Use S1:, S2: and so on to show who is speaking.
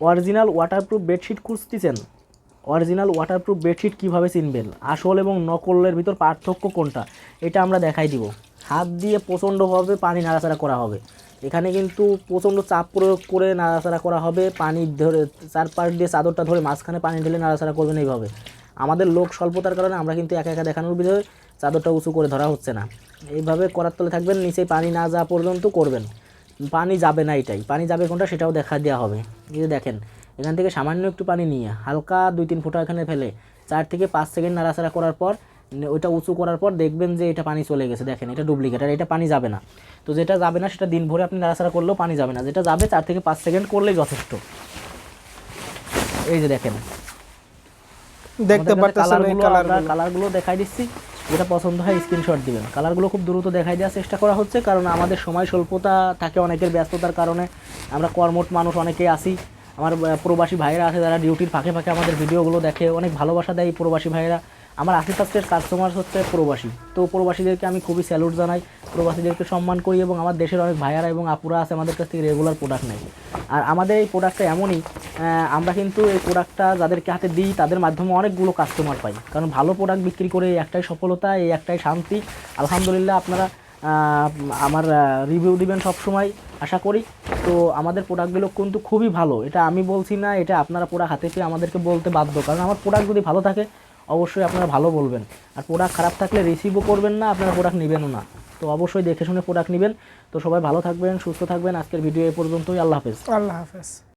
S1: Original waterproof bedsheet খুঁজতেছেন? Original waterproof bedsheet কীভাবে চিনবেন? আসল এবং নকলের ভিতর পার্থক্য কোনটা? এটা আমরা দেখাই দিব। হাত দিয়ে প্রচণ্ডভাবে পানি নাড়াচাড়া করা হবে। এখানে কিন্তু প্রচণ্ড চাপ প্রয়োগ করে নাড়াচাড়া করা হবে। পানি ধরে, চারপাশ দিয়ে চাদরটা ধরে মাঝখানে পানি ঢেলে নাড়াচাড়া করবেন এইভাবে। আমাদের লোক স্বল্পতার কারণে আমরা কিন্তু একা একা দেখানোর বিষয়ে চাদরটা উঁচু করে ধরা হচ্ছে না। এইভাবে করার তলে থাকবেন, নিচে পানি না যাওয়া পর্যন্ত করবেন। পানি যাবে না এটাই। পানি যাবে কোনটা সেটাও দেখা দেওয়া হবে। এই যে দেখেন এখান থেকে সামান্য একটু পানি নিয়ে হালকা দুই তিন ফোঁটা এখানে ফেলে চার থেকে পাঁচ সেকেন্ড নাড়াচাড়া করার পর ওইটা উঁচু করার পর দেখবেন যে এটা পানি চলে গেছে। দেখেন এটা ডুপ্লিকেট আর এটা পানি যাবে না। তো যেটা যাবে না সেটা দিন ভরে আপনি নাড়াচাড়া করলেও পানি যাবে না। যেটা যাবে চার থেকে পাঁচ সেকেন্ড করলেই যথেষ্ট। এই যে দেখেন।
S2: দেখতে পারতেছেন
S1: কালারগুলো দেখাই দিচ্ছি। যেটা পছন্দ হয় স্ক্রিনশট দিবেন। কালারগুলো খুব দ্রুত দেখাই দেওয়ার চেষ্টা করা হচ্ছে, কারণ আমাদের সময় স্বল্পতা থাকে অনেকের ব্যস্ততার কারণে। আমরা কর্মট মানুষ, অনেকেই আসি আমার প্রবাসী ভাইয়েরা আছে, যারা ডিউটির ফাঁকে ফাঁকে আমাদের ভিডিওগুলো দেখে, অনেক ভালোবাসা দেয় এই প্রবাসী ভাইয়েরা। আমার আশেপাশের কাস্টমার হচ্ছে প্রবাসী। তো প্রবাসীদেরকে আমি খুবই স্যালুট জানাই, প্রবাসীদেরকে সম্মান করি এবং আমার দেশের অনেক ভাইয়ারা এবং আপুরা আছে, আমাদের কাছ থেকে রেগুলার প্রোডাক্ট নেয়। আর আমাদের এই প্রোডাক্টটা এমনই আমরা কিন্তু এই প্রোডাক্টটা যাদেরকে হাতে দিই, তাদের মাধ্যমে অনেকগুলো কাস্টমার পাই। কারণ ভালো প্রোডাক্ট বিক্রি করে একটাই সফলতা, এই একটাই শান্তি। আলহামদুলিল্লাহ আপনারা আমার রিভিউ দিবেন সবসময়, আশা করি। তো আমাদের প্রোডাক্টগুলো কিন্তু খুবই ভালো। এটা আমি বলছি না, এটা আপনারা প্রোডাক্ট হাতে পেয়ে আমাদেরকে বলতে বাধ্য। কারণ আমার প্রোডাক্ট যদি ভালো থাকে, অবশ্যই আপনারা ভালো বলবেন। আর প্রোডাক্ট খারাপ থাকলে রিসিভও করবেন না, আপনারা প্রোডাক্ট নেবেনও না। তো অবশ্যই দেখে শুনে প্রোডাক্ট নেবেন। তো সবাই ভালো থাকবেন, সুস্থ থাকবেন। আজকের ভিডিও এ পর্যন্তই। আল্লাহ হাফেজ।
S2: আল্লাহ হাফেজ।